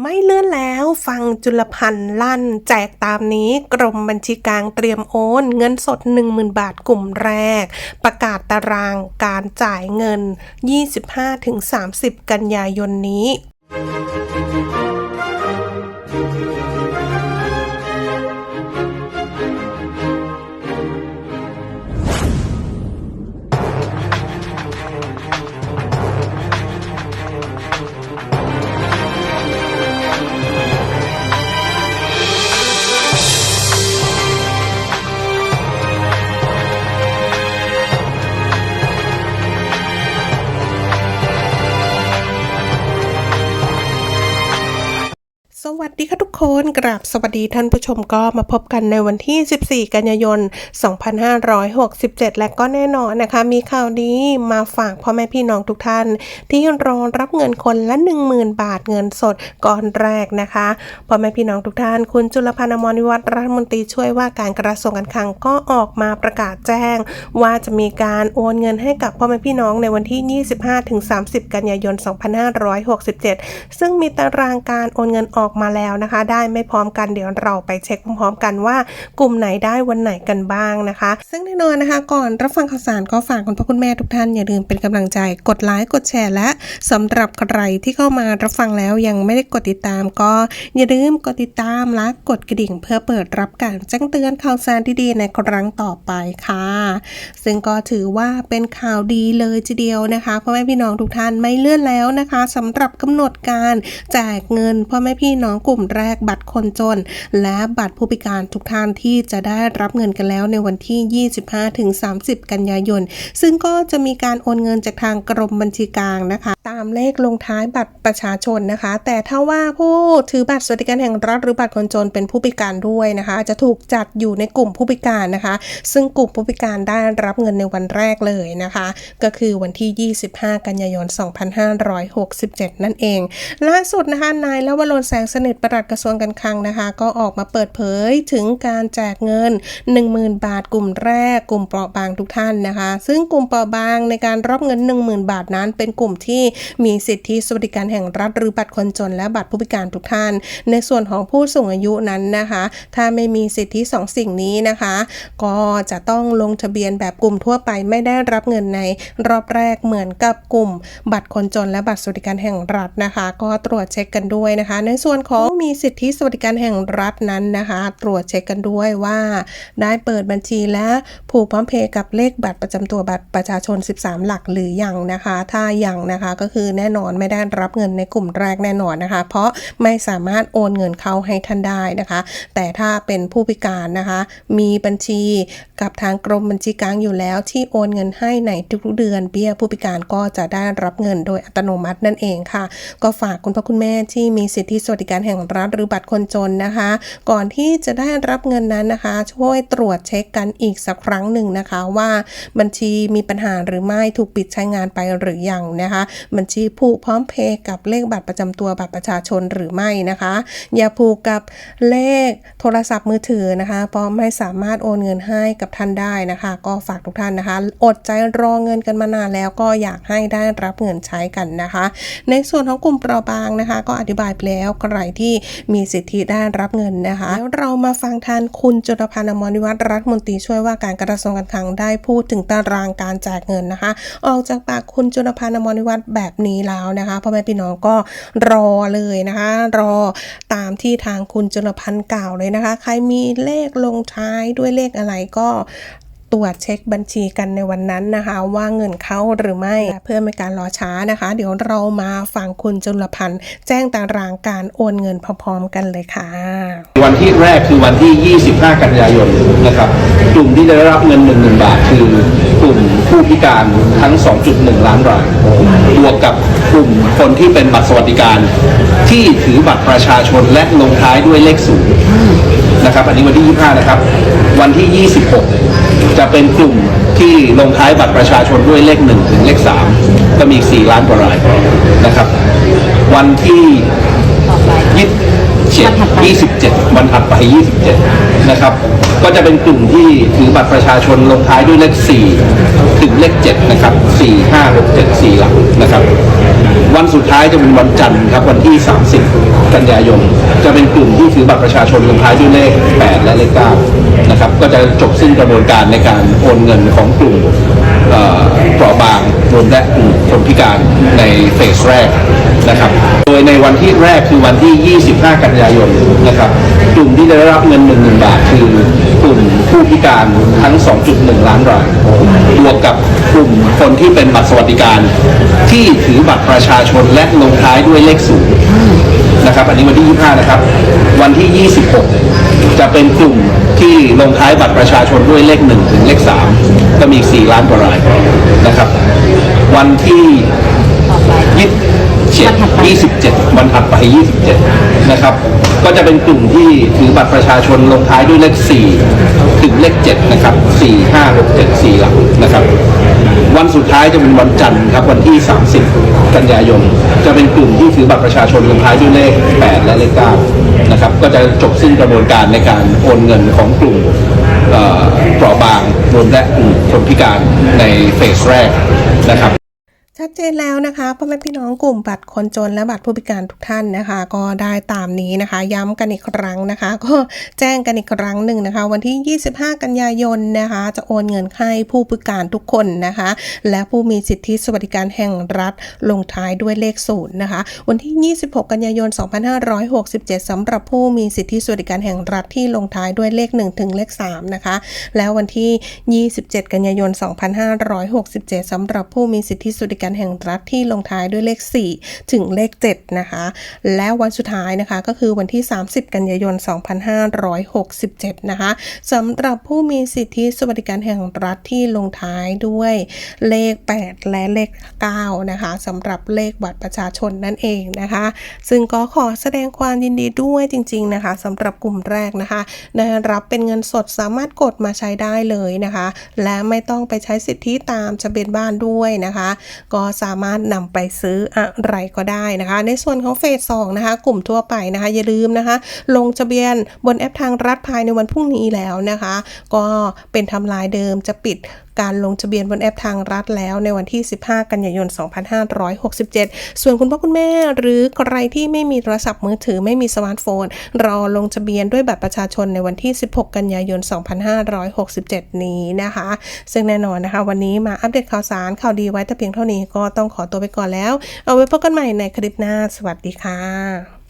ไม่เลื่อนแล้วฟังจุลพันธ์ลั่น แจกตามนี้กรมบัญชีกลางเตรียมโอน เงินสด 10,000 บาทกลุ่มแรก ประกาศตารางการจ่ายเงิน 25-30 กันยายนนี้ สวัสดีค่ะทุกคนกราบสวัสดีท่านผู้ชมก็มาพบกันในวันที่ 14 กันยายน 2567 และก็แน่นอนนะคะ มีข่าวดีมาฝากพ่อแม่พี่น้องทุกท่าน ที่รอรับเงินคนละ 10,000 บาทเงินสดก่อนแรกนะคะพ่อแม่พี่น้องทุกท่าน คุณจุลพันธ์อมรวิวัฒน์รัฐมนตรีช่วยว่าการกระทรวงการคลังก็ออกมาประกาศแจ้ง ว่าจะมีการโอนเงินให้กับพ่อแม่พี่น้องในวันที่ 25-30 กันยายน 2567 ซึ่งมีตารางการโอนเงินออกมาแล้วนะคะ ได้ไม่พร้อมกันเดี๋ยวเราไปเช็คพร้อมๆกันว่า กลุ่มไหนได้วันไหนกันบ้างนะคะ ซึ่งแน่นอนนะคะ ก่อนรับฟังข่าวสารก็ฝากคุณพ่อคุณแม่ทุกท่านอย่าลืมเป็นกำลังใจกดไลค์กดแชร์และสำหรับใครที่เข้ามารับฟังแล้วยังไม่ได้กดติดตาม ก็อย่าลืมกดติดตามและกดกระดิ่ง เพื่อเปิดรับการแจ้งเตือนข่าวสารดีๆในครั้งต่อไปค่ะ ซึ่งก็ถือว่าเป็นข่าวดีเลยทีเดียวนะคะพ่อแม่พี่น้องทุกท่านไม่เลื่อนแล้วนะคะสำหรับกำหนดการแจกเงินพ่อแม่พี่น้องกลุ่มแรกบัตรคนจน และบัตรผู้พิการทุกท่านที่จะได้รับเงินกันแล้วในวันที่ 25-30 กันยายน ซึ่งก็จะมีการโอนเงินจากทางกรมบัญชีกลางนะคะตามเลขลงท้ายบัตรประชาชนนะคะ แต่ถ้าว่าผู้ถือบัตรสวัสดิการแห่งรัฐหรือบัตรคนจนเป็นผู้พิการด้วยนะคะ จะถูกจัดอยู่ในกลุ่มผู้พิการนะคะ ซึ่งกลุ่มผู้พิการได้รับเงินในวันแรกเลยนะคะ ก็คือวันที่ 25 กันยายน 2567 นั่นเอง ล่าสุดนะคะนายละวรนแสงสนิทปลัดกระทรวงการคลังนะคะ ก็ออกมาเปิดเผยถึงการแจกเงิน 10,000 บาทกลุ่มแรก กลุ่มเปราะบางทุกท่านนะคะ ซึ่งกลุ่มเปราะบางในการรับเงิน 10,000 บาทนั้นเป็นกลุ่มที่มีสิทธิสวัสดิการแห่งรัฐหรือบัตรคนจนและบัตรผู้พิการทุกท่าน ในส่วนของผู้สูงอายุนั้นนะคะ ถ้าไม่มีสิทธิสองสิ่งนี้นะคะ ก็จะต้องลงทะเบียนแบบกลุ่มทั่วไปไม่ได้รับเงินในรอบแรกเหมือนกับกลุ่ม บัตรคนจนและบัตรสวัสดิการแห่งรัฐนะคะ ก็ตรวจเช็คกันด้วยนะคะ ในส่วนของมีสิทธิสวัสดิการแห่งรัฐนั้นนะคะ ตรวจเช็คกันด้วยว่า ได้เปิดบัญชีและผูกพร้อมเพย์กับเลขบัตรประจำตัวบัตรประชาชน 13 หลักหรือยังนะคะ ถ้ายังนะคะก็คือแน่นอนไม่ได้รับเงินในกลุ่มแรกแน่นอนนะคะ เพราะไม่สามารถโอนเงินเข้าให้ท่านได้นะคะ แต่ถ้าเป็นผู้พิการนะคะ มีบัญชีกับทางกรมบัญชีกลางอยู่แล้ว ที่โอนเงินให้ในทุกๆเดือนเบี้ยผู้พิการก็จะได้รับเงินโดยอัตโนมัตินั่นเองค่ะ ก็ฝากคุณพ่อคุณแม่ที่มีสิทธิสวัสดิการแห่งรัฐหรือบัตรคนจนนะคะ ก่อนที่จะได้รับเงินนั้นนะคะ ช่วยตรวจเช็คกันอีกสักครั้งหนึ่งนะคะ ว่าบัญชีมีปัญหาหรือไม่ถูกปิดใช้งานไปหรือยังนะคะบัญชีผูกพร้อมเพย์กับเลขบัตรประจำตัวบัตรประชาชนหรือไม่นะคะ อย่าผูกกับเลขโทรศัพท์มือถือนะคะเพราะไม่สามารถโอนเงินให้กับท่านได้นะคะ ก็ฝากทุกท่านนะคะ อดใจรอเงินกันมานานแล้วก็อยากให้ได้รับเงินใช้กันนะคะ ในส่วนของกลุ่มเปราะบางนะคะ ก็อธิบายไปแล้วใครที่มีสิทธิได้รับเงินนะคะแล้วเรามาฟังท่านคุณจุลพันธ์อมรวิวัฒน์รัฐมนตรีช่วยว่าการกระทรวงการคลังได้พูดถึงตารางการแจกเงินนะคะ ออกจากปากคุณจุลพันธ์อมรวิวัฒน์แบบแบบนี้แล้วนะคะพ่อแม่พี่น้องก็รอเลยนะคะ รอตามที่ทางคุณจุลพันธ์กล่าวเลยนะคะ ใครมีเลขลงท้ายด้วยเลขอะไรก็ตรวจเช็คบัญชีกันในวันนั้นนะคะ ว่าเงินเข้าหรือไม่เพื่อไม่การรอช้านะคะ เดี๋ยวเรามาฟังคุณจุลพันธ์แจ้งตารางการโอนเงินพร้อมๆกันเลยค่ะ วันที่แรกคือวันที่ 25 กันยายนนะครับกลุ่มที่จะได้รับเงิน1 0,000บาทคือ ลุ่มผู้พิการทั้ง 2.1 ล้านราย บวกกับกลุ่มคนที่เป็นบัตรสวัสดิการ ที่ถือบัตรประชาชนและลงท้ายด้วยเลขศูนย์นะครับ อันนี้วันที่ 25 นะครับ วันที่ 26 จะเป็นกลุ่มที่ลงท้ายบัตรประชาชนด้วยเลข 1 ถึงเลข 3 ก็มี 4 ล้านกว่ารายนะครับ วันที่ยี่ เจ็ดยี่สิบเจ็ดวันถัดไปยี่สิบเจ็ดนะครับ ก็จะเป็นกลุ่มที่ถือบัตรประชาชนลงท้ายด้วยเลขสี่ถึงเลขเจ็ดนะครับสี่ห้าหกเจ็ดสี่หลักนะครับ วันสุดท้ายจะเป็นวันจันทร์ครับวันที่สามสิบกันยายน จะเป็นกลุ่มที่ถือบัตรประชาชนลงท้ายด้วยเลข 8 และเลข 9 นะครับ ก็จะจบสิ้นกระบวนการในการโอนเงินของกลุ่ม เอ่อเปราะบางรวมและกลุ่มคนพิการในเฟสแรกนะครับ โดยในวันที่แรกคือวันที่ 25 กันยายนนะครับ กลุ่มที่ได้รับเงิน 1 0,000 บาท คือกลุ่มผู้พิการทั้ง 2.1 ล้านรายบวกกับกลุ่มคนที่เป็นบัตรสวัสดิการ ที่ถือบัตรประชาชนและลงท้ายด้วยเลขศูนย์นะครับ อันนี้วันที่ 25 นะครับ วันที่ 26 จะเป็นกลุ่มที่ลงท้ายบัตรประชาชนด้วยเลข1ถึงเลข3ก็มีอีก4ล้านกว่ารายนะครับ วันที่ยี่สิบยี่สิบเจ็ดวันถัดไปยี่สิบเจ็ดนะครับ ก็จะเป็นกลุ่มที่ถือบัตรประชาชนลงท้ายด้วยเลขสี่ถึงเลขเจ็ดนะครับสี่ห้าหกเจ็ดสี่หลักนะครับ วันสุดท้ายจะเป็นวันจันทร์ครับวันที่30 กันยายน จะเป็นกลุ่มที่ถือบัตรประชาชนลงท้ายด้วยเลข 8 และเลข9นะครับ ก็จะจบสิ้นกระบวนการในการโอนเงินของกลุ่มเอ่อเปราะบางรวมและกลุ่มคนพิการในเฟสแรกนะครับ ชัดเจนแล้วนะคะพ่อแม่พี่น้องกลุ่มบัตรคนจนและบัตรผู้พิการทุกท่านนะคะ ก็ได้ตามนี้นะคะ ย้ำกันอีกครั้งนะคะ ก็แจ้งกันอีกครั้งหนึ่งนะคะ วันที่ 25 กันยายนนะคะ จะโอนเงินให้ผู้พิการทุกคนนะคะ และผู้มีสิทธิสวัสดิการแห่งรัฐลงท้ายด้วยเลขศูนย์นะคะ วันที่ 26 กันยายน 2567สำหรับผู้มีสิทธิสวัสดิการแห่งรัฐที่ลงท้ายด้วยเลข1ถึงเลข3นะคะแล้ววันที่ 27 กันยายน 2567สำหรับผู้มีสิทธิสวัสดิการรแห่งรัฐที่ลงท้ายด้วยเลข 4 ถึงเลข 7 นะคะ และวันสุดท้ายนะคะก็คือวันที่ 30 กันยายน 2567 นะคะสำหรับผู้มีสิทธิสวัสดิการแห่งรัฐที่ลงท้ายด้วยเลข 8 และเลข 9 นะคะสำหรับเลขบัตรประชาชนนั่นเองนะคะ ซึ่งก็ขอแสดงความยินดีด้วยจริง ๆ นะคะสำหรับกลุ่มแรกนะคะ ได้รับเป็นเงินสดสามารถกดมาใช้ได้เลยนะคะ และไม่ต้องไปใช้สิทธิตามทะเบียนบ้านด้วยนะคะก็สามารถนำไปซื้ออะไรก็ได้นะคะ ในส่วนของเฟสสองนะคะ กลุ่มทั่วไปนะคะ อย่าลืมนะคะ ลงทะเบียนบนแอปทางรัฐภายในวันพรุ่งนี้แล้วนะคะ ก็เป็นทำลายเดิมจะปิดการลงทะเบียนบนแอปทางรัฐแล้วในวันที่ 15 กันยายน 2567 ส่วนคุณพ่อคุณแม่ หรือใครที่ไม่มีโทรศัพท์มือถือไม่มีสมาร์ทโฟน รอลงทะเบียนด้วยบัตรประชาชนในวันที่ 16 กันยายน 2567 นี้นะคะ ซึ่งแน่นอนนะคะ วันนี้มาอัปเดตข่าวสารข่าวดีไว้แต่เพียงเท่านี้ก็ต้องขอตัวไปก่อนแล้ว เอาไว้พบกันใหม่ในคลิปหน้า สวัสดีค่ะ